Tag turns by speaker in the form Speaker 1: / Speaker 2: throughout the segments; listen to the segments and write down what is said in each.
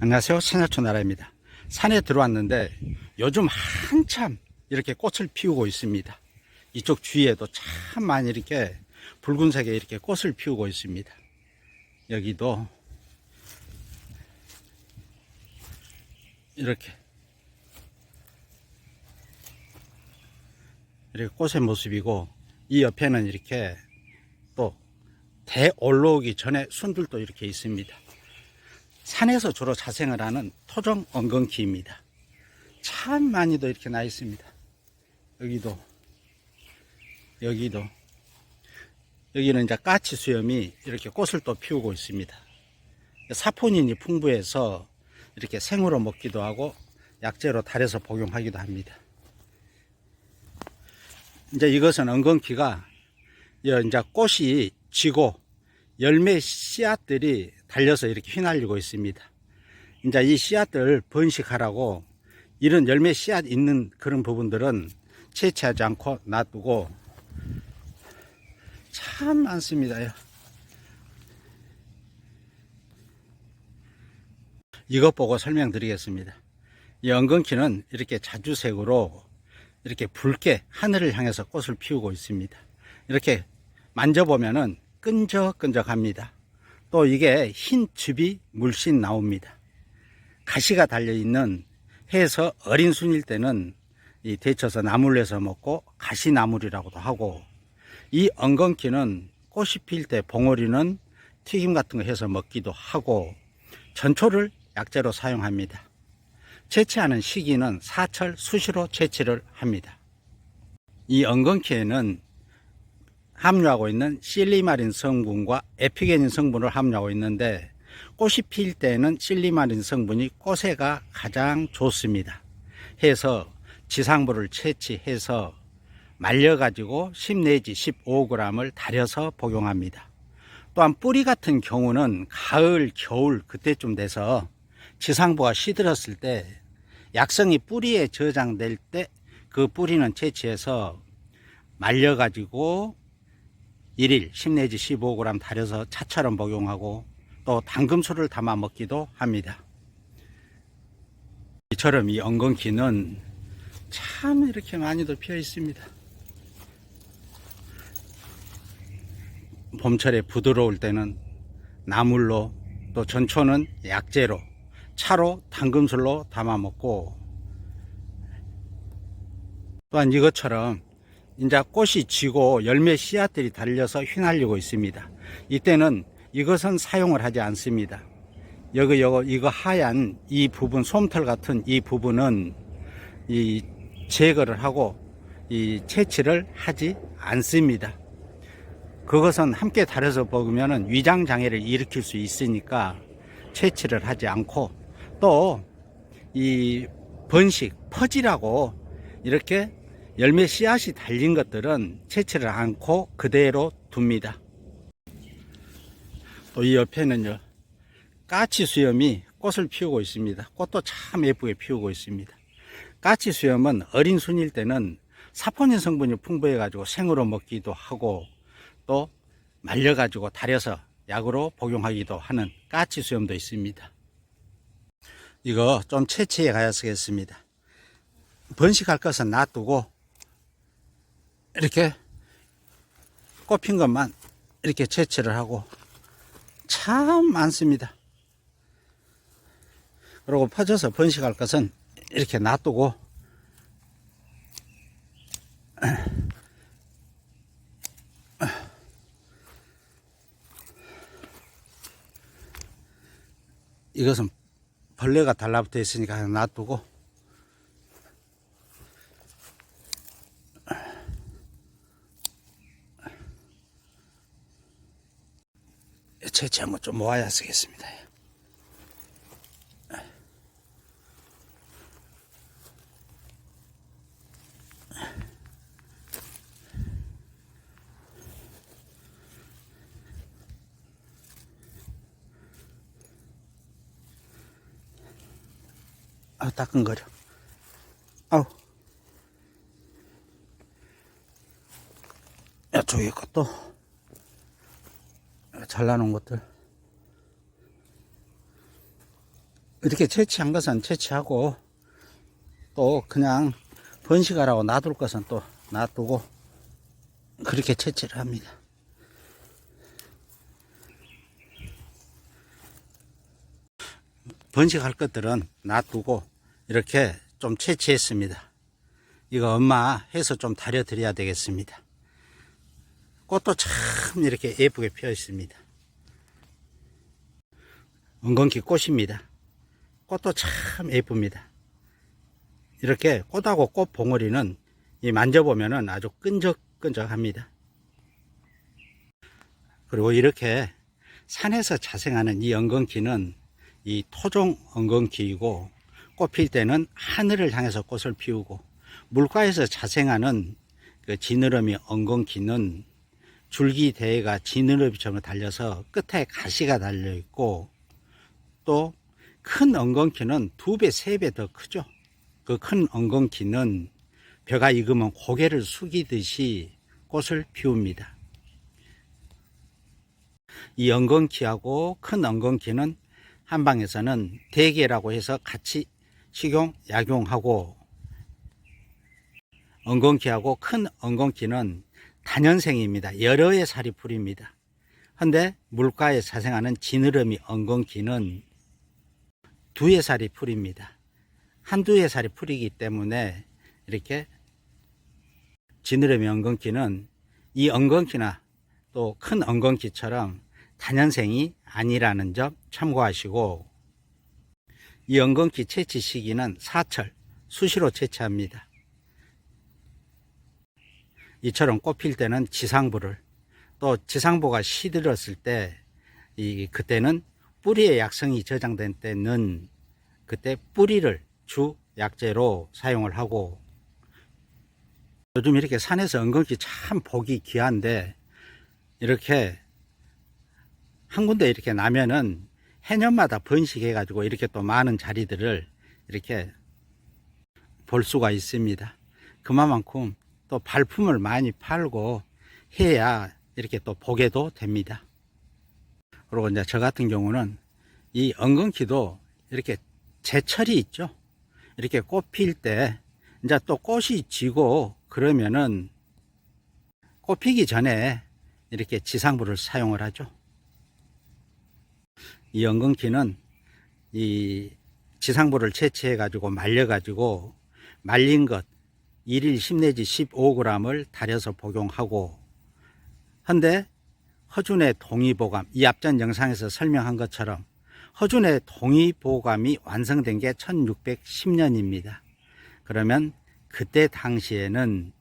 Speaker 1: 안녕하세요. 신하촌 나라입니다. 산에 들어왔는데 요즘 한참 이렇게 꽃을 피우고 있습니다. 이쪽 주위에도 참 많이 이렇게 붉은색의 이렇게 꽃을 피우고 있습니다. 여기도 이렇게 이렇게 꽃의 모습이고 이 옆에는 이렇게 또 대 올라오기 전에 순들도 이렇게 있습니다. 산에서 주로 자생을 하는 토종 엉겅퀴입니다. 참 많이도 이렇게 나 있습니다. 여기도, 여기도, 여기는 이제 까치 수염이 이렇게 꽃을 또 피우고 있습니다. 사포닌이 풍부해서 이렇게 생으로 먹기도 하고 약재로 달여서 복용하기도 합니다. 이제 이것은 엉겅퀴가 이제 꽃이 지고 열매 씨앗들이 달려서 이렇게 휘날리고 있습니다. 이제 이 씨앗들 번식하라고 이런 열매 씨앗 있는 그런 부분들은 채취하지 않고 놔두고 참 많습니다. 이것 보고 설명드리겠습니다. 이 엉겅퀴는 이렇게 자주색으로 이렇게 붉게 하늘을 향해서 꽃을 피우고 있습니다. 이렇게 만져보면은 끈적끈적합니다. 또 이게 흰 즙이 물씬 나옵니다. 가시가 달려있는 해에서 어린 순일 때는 이 데쳐서 나물로 해서 먹고 가시나물이라고도 하고 이 엉겅퀴는 꽃이 필 때 봉오리는 튀김 같은 거 해서 먹기도 하고 전초를 약재로 사용합니다. 채취하는 시기는 사철 수시로 채취를 합니다. 이 엉겅퀴에는 함유하고 있는 실리마린 성분과 에피게닌 성분을 함유하고 있는데 꽃이 필 때는 실리마린 성분이 꽃에가 가장 좋습니다. 해서 지상부를 채취해서 말려가지고 10 내지 15g을 달여서 복용합니다. 또한 뿌리 같은 경우는 가을, 겨울 그때쯤 돼서 지상부가 시들었을 때 약성이 뿌리에 저장될 때 그 뿌리는 채취해서 말려가지고 1일 10 내지 15g 달여서 차처럼 복용하고 또 당금술을 담아 먹기도 합니다. 이처럼 이 엉겅퀴는 참 이렇게 많이도 피어 있습니다. 봄철에 부드러울 때는 나물로 또 전초는 약재로 차로 당금술로 담아 먹고 또한 이것처럼 이제 꽃이 지고 열매 씨앗들이 달려서 휘날리고 있습니다. 이때는 이것은 사용을 하지 않습니다. 여기 요거 이거 하얀 이 부분 솜털 같은 이 부분은 이 제거를 하고 이 채취를 하지 않습니다. 그것은 함께 달여서 먹으면 위장 장애를 일으킬 수 있으니까 채취를 하지 않고 또 이 번식 퍼지라고 이렇게 열매 씨앗이 달린 것들은 채취를 않고 그대로 둡니다. 또 이 옆에는요, 까치 수염이 꽃을 피우고 있습니다. 꽃도 참 예쁘게 피우고 있습니다. 까치 수염은 어린 순일 때는 사포닌 성분이 풍부해가지고 생으로 먹기도 하고 또 말려가지고 달여서 약으로 복용하기도 하는 까치 수염도 있습니다. 이거 좀 채취해 가야겠습니다. 번식할 것은 놔두고 이렇게 꽃핀 것만 이렇게 채취를 하고 참 많습니다. 그리고 퍼져서 번식할 것은 이렇게 놔두고 이것은 벌레가 달라붙어 있으니까 놔두고 채취 한번 좀 모아야 쓰겠습니다. 아, 따끔거려. 아우. 이쪽에 것도 잘라놓은 것들. 이렇게 채취한 것은 채취하고 또 그냥 번식하라고 놔둘 것은 또 놔두고 그렇게 채취를 합니다. 번식할 것들은 놔두고 이렇게 좀 채취했습니다. 이거 엄마 해서 좀 다려 드려야 되겠습니다. 꽃도 참 이렇게 예쁘게 피어 있습니다. 은건키 꽃입니다. 꽃도 참 예쁩니다. 이렇게 꽃하고 꽃 봉오리는 이 만져보면은 아주 끈적끈적합니다. 그리고 이렇게 산에서 자생하는 이 엉겅퀴는 이 토종 엉겅퀴이고 꽃필 때는 하늘을 향해서 꽃을 피우고 물가에서 자생하는 그 지느러미 엉겅퀴는 줄기 대가 지느러미처럼 달려서 끝에 가시가 달려 있고 또 큰 엉겅퀴는 두 배, 세 배 더 크죠. 그 큰 엉겅퀴는 벼가 익으면 고개를 숙이듯이 꽃을 피웁니다. 이 엉겅퀴하고 큰 엉겅퀴는 한방에서는 대게라고 해서 같이 식용, 약용하고 엉겅퀴하고 큰 엉겅퀴는 단연생입니다. 여러 해 살이 풀입니다. 근데 물가에 자생하는 지느러미 엉겅퀴는 두해 살이 풀입니다. 한두 해 살이 풀이기 때문에 이렇게 지느러미 엉겅퀴는 이 엉겅퀴나 또 큰 엉겅퀴처럼 단연생이 아니라는 점 참고하시고 이 엉겅퀴 채취 시기는 사철 수시로 채취합니다. 이처럼 꽃필 때는 지상부를 또 지상부가 시들었을 때 이 그때는 뿌리의 약성이 저장된 때는 그때 뿌리를 주 약재로 사용을 하고 요즘 이렇게 산에서 엉겅퀴 참 보기 귀한데 이렇게 한 군데 이렇게 나면은 해년마다 번식해 가지고 이렇게 또 많은 자리들을 이렇게 볼 수가 있습니다. 그만큼 또 발품을 많이 팔고 해야 이렇게 또 보게도 됩니다. 그리고 이제 저 같은 경우는 이 엉겅퀴도 이렇게 제철이 있죠. 이렇게 꽃 필 때 이제 또 꽃이 지고 그러면은 꽃 피기 전에 이렇게 지상부를 사용을 하죠. 이 엉겅퀴는 이 지상부를 채취해 가지고 말려 가지고 말린 것 1일 10 내지 15g을 달여서 복용하고 한데 허준의 동의보감 이 앞전 영상에서 설명한 것처럼 허준의 동의보감이 완성된 게 1610년입니다. 그러면 그때 당시에는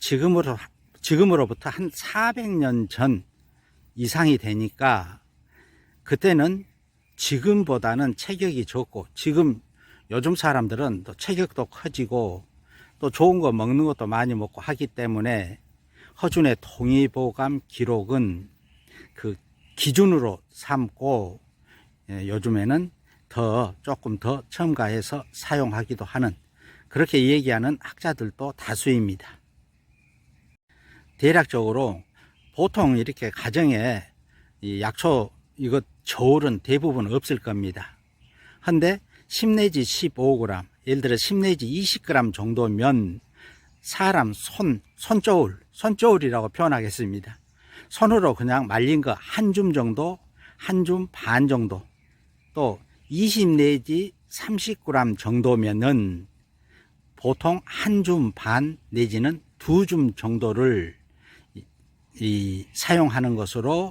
Speaker 1: 지금으로 지금으로부터 한 400년 전 이상이 되니까 그때는 지금보다는 체격이 좋고 지금 요즘 사람들은 또 체격도 커지고 또 좋은 거 먹는 것도 많이 먹고 하기 때문에 허준의 통일보감 기록은 그 기준으로 삼고 예, 요즘에는 더 조금 더 첨가해서 사용하기도 하는 그렇게 얘기하는 학자들도 다수입니다. 대략적으로 보통 이렇게 가정에 이 약초 이것 저울은 대부분 없을 겁니다. 한데 10 내지 15g, 예를 들어 10 내지 20g 정도면 사람 손, 손저울, 손저울이라고 표현하겠습니다. 손으로 그냥 말린 거 한 줌 정도, 한 줌 반 정도, 또 20 내지 30g 정도면은 보통 한 줌 반 내지는 두 줌 정도를 이, 이 사용하는 것으로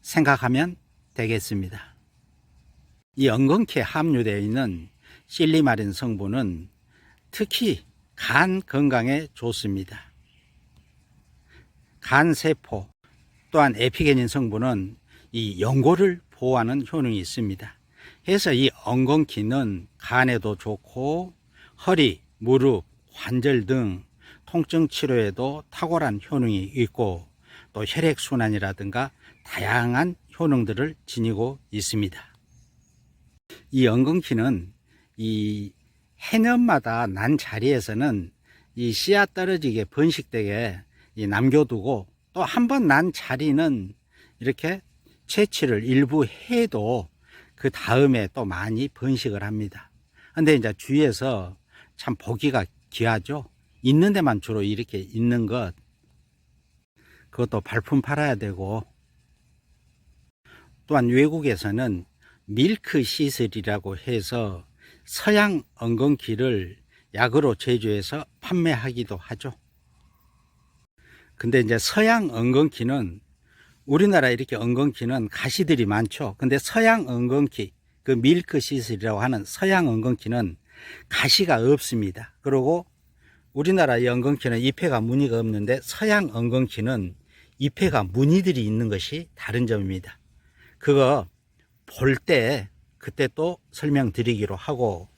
Speaker 1: 생각하면 되겠습니다. 이 엉겅퀴에 함유되어 있는 실리마린 성분은 특히 간 건강에 좋습니다. 간 세포 또한 에피게닌 성분은 이 연골을 보호하는 효능이 있습니다. 해서 이 엉겅퀴는 간에도 좋고 허리, 무릎, 관절 등 통증 치료에도 탁월한 효능이 있고 또 혈액 순환이라든가 다양한 효능들을 지니고 있습니다. 이 엉겅퀴는 이 해년마다 난 자리에서는 이 씨앗 떨어지게 번식되게 남겨두고 또 한 번 난 자리는 이렇게 채취를 일부 해도 그 다음에 또 많이 번식을 합니다. 근데 이제 주위에서 참 보기가 귀하죠. 있는 데만 주로 이렇게 있는 것. 그것도 발품 팔아야 되고 또한 외국에서는 밀크 시슬이라고 해서 서양 엉겅퀴를 약으로 제조해서 판매하기도 하죠. 근데 이제 서양 엉겅퀴는 우리나라 이렇게 엉겅퀴는 가시들이 많죠. 근데 서양 엉겅퀴, 그 밀크 시슬이라고 하는 서양 엉겅퀴는 가시가 없습니다. 그리고 우리나라 이 엉겅퀴는 잎에가 무늬가 없는데 서양 엉겅퀴는 잎에가 무늬들이 있는 것이 다른 점입니다. 그거 볼 때 그때 또 설명드리기로 하고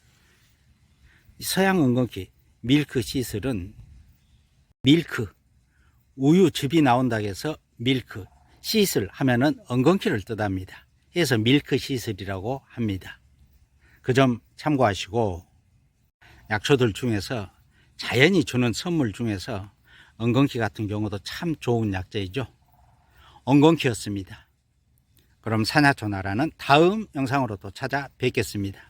Speaker 1: 이 서양 엉겅퀴 밀크 시슬은 밀크 우유 즙이 나온다고 해서 밀크 시슬 하면은 엉겅퀴를 뜻합니다. 해서 밀크 시슬이라고 합니다. 그 점 참고하시고 약초들 중에서 자연이 주는 선물 중에서 엉겅퀴 같은 경우도 참 좋은 약재이죠. 엉겅퀴였습니다. 그럼 산야초 나라는 다음 영상으로 또 찾아뵙겠습니다.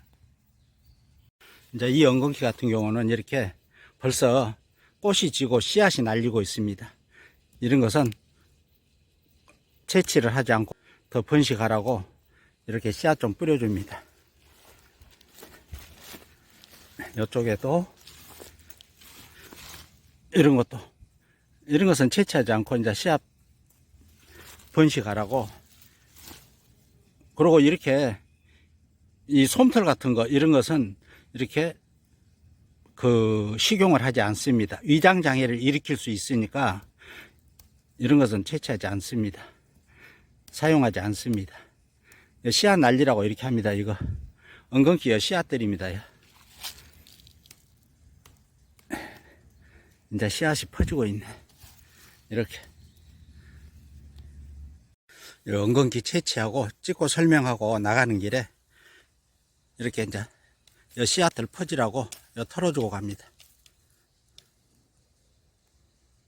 Speaker 1: 이제 이 엉겅퀴 같은 경우는 이렇게 벌써 꽃이 지고 씨앗이 날리고 있습니다. 이런 것은 채취를 하지 않고 더 번식하라고 이렇게 씨앗 좀 뿌려줍니다. 이쪽에도 이런 것도 이런 것은 채취하지 않고 이제 씨앗 번식하라고 그리고 이렇게 이 솜털 같은 거 이런 것은 이렇게 그 식용을 하지 않습니다. 위장 장애를 일으킬 수 있으니까 이런 것은 채취하지 않습니다. 사용하지 않습니다. 씨앗 날리라고 이렇게 합니다. 이거 엉겅퀴 씨앗들입니다. 이제 씨앗이 퍼지고 있네. 이렇게. 엉겅퀴 채취하고 찍고 설명하고 나가는 길에 이렇게 이제 이 씨앗들 퍼지라고 이 털어주고 갑니다.